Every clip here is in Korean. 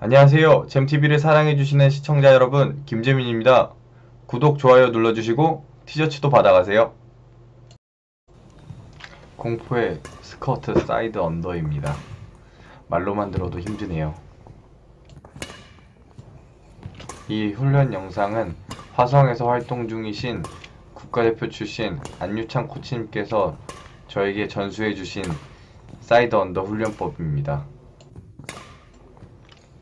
안녕하세요. 잼TV를 사랑해주시는 시청자 여러분, 김재민입니다. 구독, 좋아요 눌러주시고 티셔츠도 받아가세요. 공포의 스커트 사이드 언더입니다. 말로만 들어도 힘드네요. 이 훈련 영상은 화성에서 활동 중이신 국가대표 출신 안유창 코치님께서 저에게 전수해주신 사이드 언더 훈련법입니다.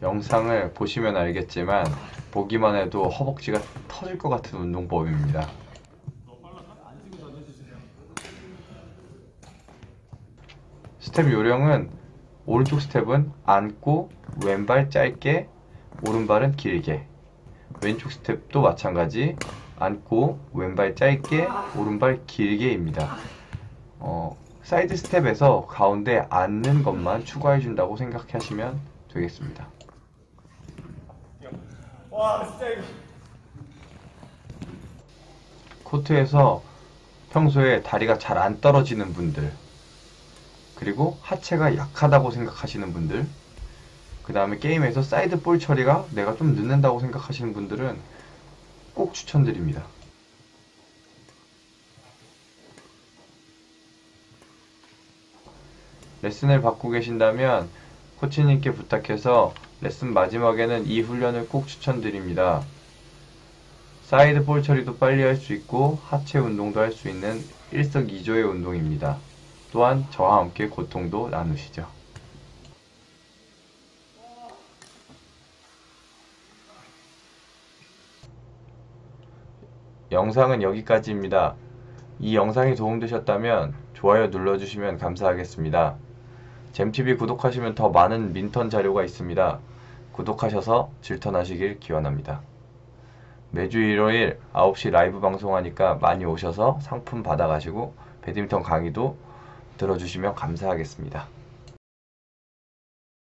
영상을 보시면 알겠지만 보기만 해도 허벅지가 터질 것 같은 운동법입니다. 스텝 요령은 오른쪽 스텝은 앉고 왼발 짧게 오른발은 길게 왼쪽 스텝도 마찬가지 앉고 왼발 짧게 오른발 길게입니다. 어, 사이드 스텝에서 가운데 앉는 것만 추가해 준다고 생각하시면 되겠습니다. 와 진짜 이거 코트에서 평소에 다리가 잘 안 떨어지는 분들, 그리고 하체가 약하다고 생각하시는 분들, 그 다음에 게임에서 사이드 볼 처리가 내가 좀 늦는다고 생각하시는 분들은 꼭 추천드립니다. 레슨을 받고 계신다면 코치님께 부탁해서 레슨 마지막에는 이 훈련을 꼭 추천드립니다. 사이드 볼 처리도 빨리 할 수 있고 하체 운동도 할 수 있는 일석이조의 운동입니다. 또한 저와 함께 고통도 나누시죠. 영상은 여기까지입니다. 이 영상이 도움되셨다면 좋아요 눌러주시면 감사하겠습니다. 잼TV 구독하시면 더 많은 민턴 자료가 있습니다. 구독하셔서 질턴하시길 기원합니다. 매주 일요일 9시 라이브 방송하니까 많이 오셔서 상품 받아가시고 배드민턴 강의도 들어주시면 감사하겠습니다.